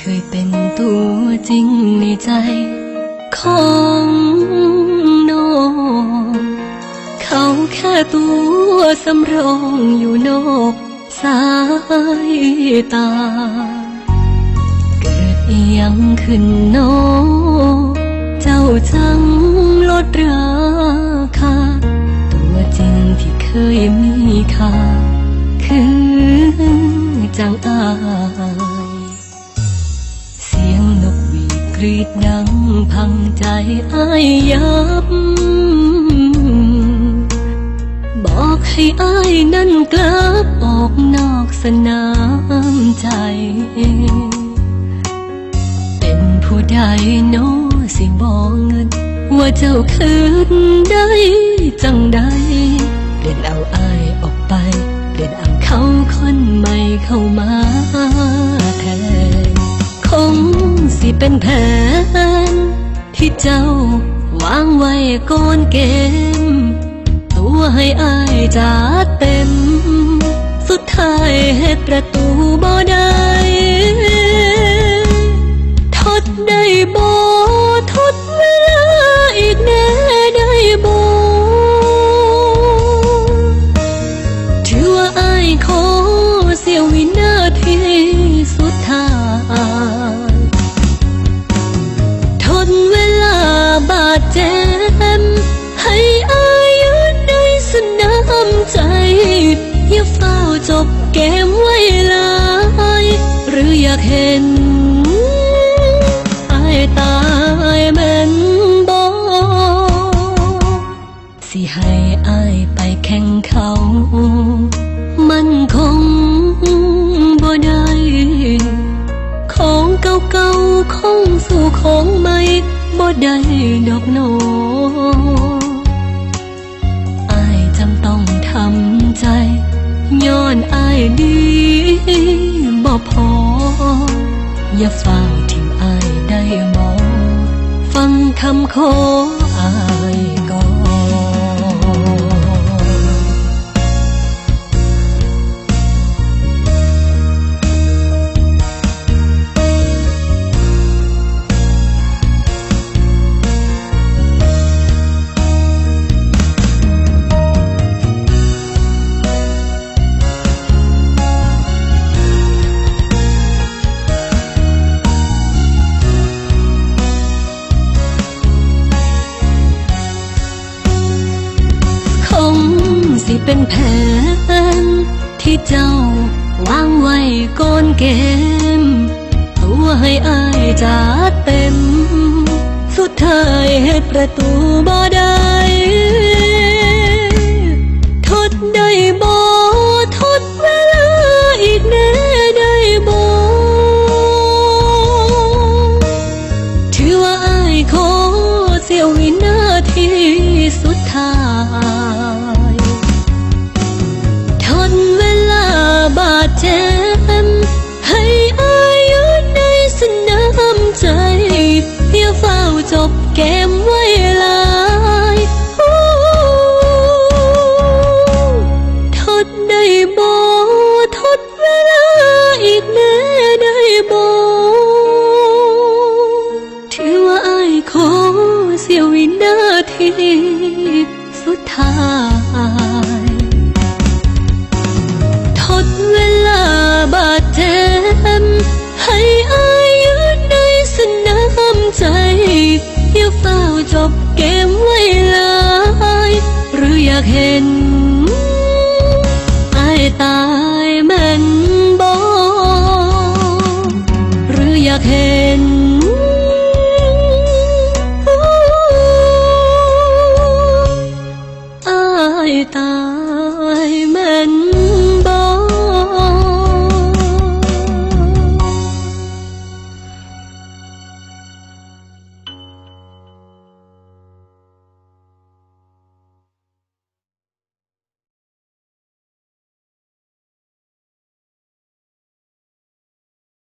เคยเป็นตัวจริงในใจ ของน้องเขาแค่ตัวสำรองอยู่นอกสายตา เกิดอีหยังขึ้นน้องเจ้าจังลดราคา ตัวจริงที่เคยมีค่า คือจังอา รีดดังพังใจอายยับ บอกให้อายนั่นกลับออกนอกสนามใจ เป็นผู้ใดโนอสิบอกเงิน ว่าเจ้าคืนได้จังใดเปลี่ยนเอาอายออกไปเปลี่ยนเอาเขาคนใหม่เข้ามาแทนคง สิเป็นแผน ที่เจ้าวางไว้ก่อนเกม ตัวให้อายจัดเต็ม สุดท้ายเหตุประตูบ่ได้ทดได้บ่ทดเวลาอีกแน่ได้บ่ถือว่าอายขอเสียวินาทีสุดท้ายากเห็นอายตายเป็นบอสิให้อายไปแข่งเขา มันคงบ่ได้ของเก่าๆคงสู่ของใหม่บ่ได้ดอกโนอายจำต้องทำใจ ย้อนอายดีบ่พอ อย่าเฝ้าทิ้งอายได้มอ ฟังคำขออาย เป็นแผนที่เจ้าวางไว้ก่อนเกมตัวให้อายจัดเต็ม สุดท้ายเหตุประตูบ่ได้ เสียวินาทีสุดท้าย ทดเวลาบาดเจ็บให้อายุในสนามใจอย่าเฝ้าจบเกมไว้ลายหรืออยากเห็น